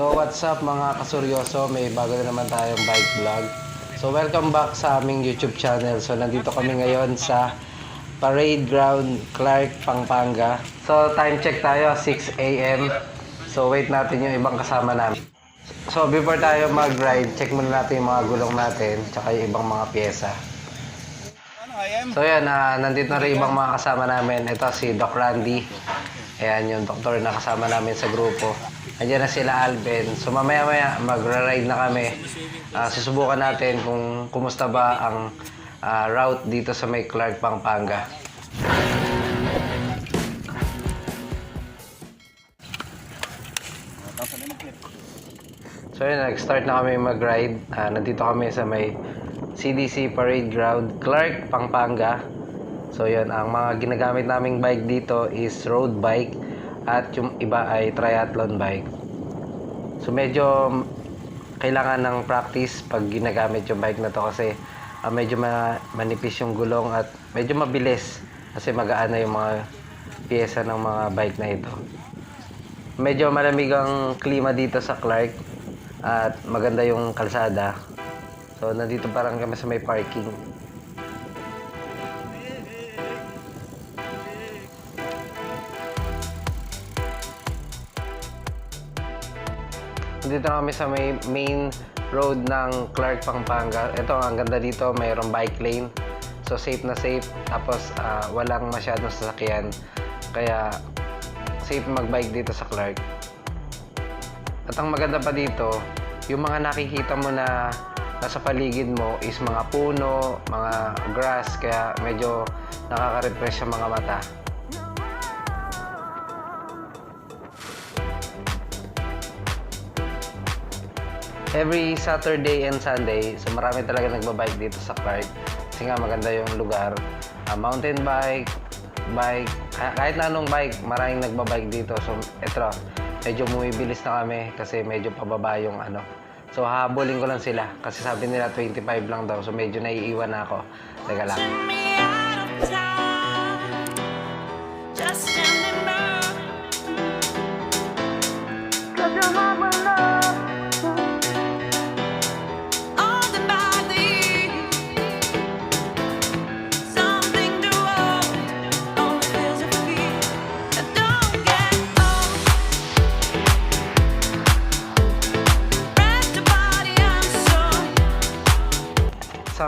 So what's up mga kasuryoso, may bago na naman tayong bike vlog. So welcome back sa aming YouTube channel. So nandito kami ngayon sa Parade Ground, Clark, Pampanga. So time check tayo, 6 a.m. So wait natin yung ibang kasama namin. So before tayo mag-ride, check muna natin yung mga gulong natin, tsaka yung ibang mga pyesa. So yan, ah, nandito na rin ibang mga kasama namin. Ito si Doc Randy. Ayan yung doktor na kasama namin sa grupo. Andiyan na sila Alvin. So mamaya maya magra-ride na kami. Ah, susubukan natin kung kumusta ba ang ah, route dito sa may Clark, Pampanga. So yun, nag-start na kami mag-ride. Ah, nandito kami sa may CDC Parade Ground, Clark, Pampanga. So yun, ang mga ginagamit naming bike dito is road bike at yung iba ay triathlon bike. So medyo kailangan ng practice pag ginagamit yung bike na to kasi ah, medyo ma- manipis yung gulong at medyo mabilis kasi magaan na yung mga pyesa ng mga bike na ito. Medyo malamig ang klima dito sa Clark at maganda yung kalsada. So nandito parang kami sa may parking. Dito kami sa may main road ng Clark, Pampanga. Ito, ang ganda dito, mayroong bike lane. So, safe na safe. Tapos, ah, walang masyadong sasakyan. Kaya, safe mag-bike dito sa Clark. At ang maganda pa dito, yung mga nakikita mo na nasa paligid mo is mga puno, mga grass, kaya medyo nakaka-refresh sa mga mata. Every Saturday and Sunday, so marami talaga nagbabike dito sa Clark. Kasi nga maganda yung lugar. Ah, mountain bike, bike, kah- kahit na anong bike, maraming nagbabike dito. So, eto, medyo bumibilis na kami kasi medyo pababa yung ano. So, hahabulin ko lang sila kasi sabi nila 25 lang daw. So, medyo naiiwan na ako. Teka lang.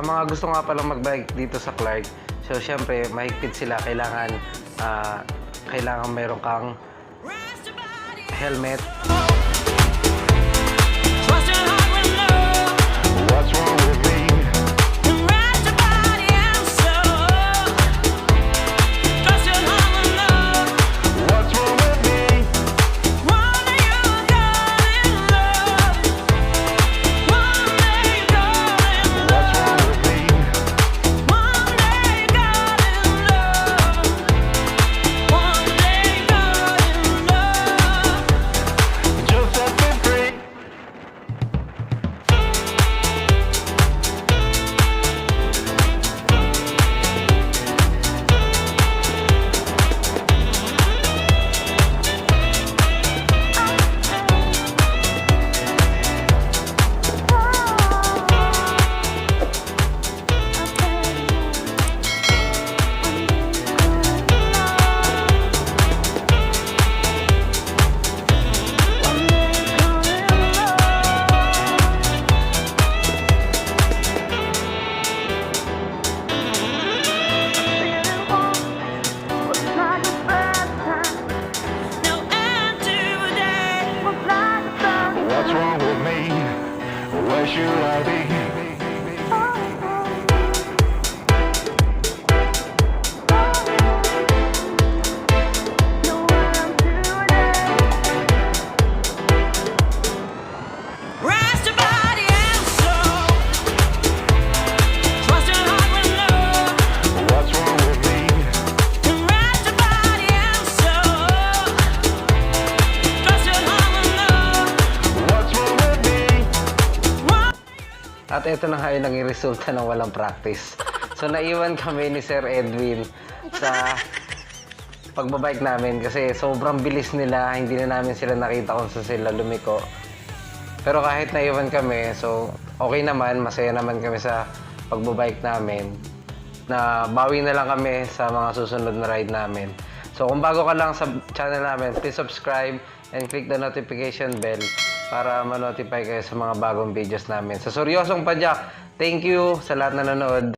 Mga gusto nga palang mag-bike dito sa Clark, so syempre mahigpit sila. Kailangan, ah, kailangan meron kang helmet. What's wrong wrong with me? Where should I be? At ito na nga yung naging resulta ng walang practice. So naiwan kami ni Sir Edwin sa pagbabike namin kasi sobrang bilis nila, hindi na namin sila nakita kung saan sila lumiko. Pero kahit naiwan kami, so okay naman, masaya naman kami sa pagbabike namin. Na bawi na lang kami sa mga susunod na ride namin. So kung bago ka lang sa channel namin, please subscribe and click the notification bell para ma-notify kayo sa mga bagong videos namin. Sa Suryosong Padyak, thank you sa lahat na nanood.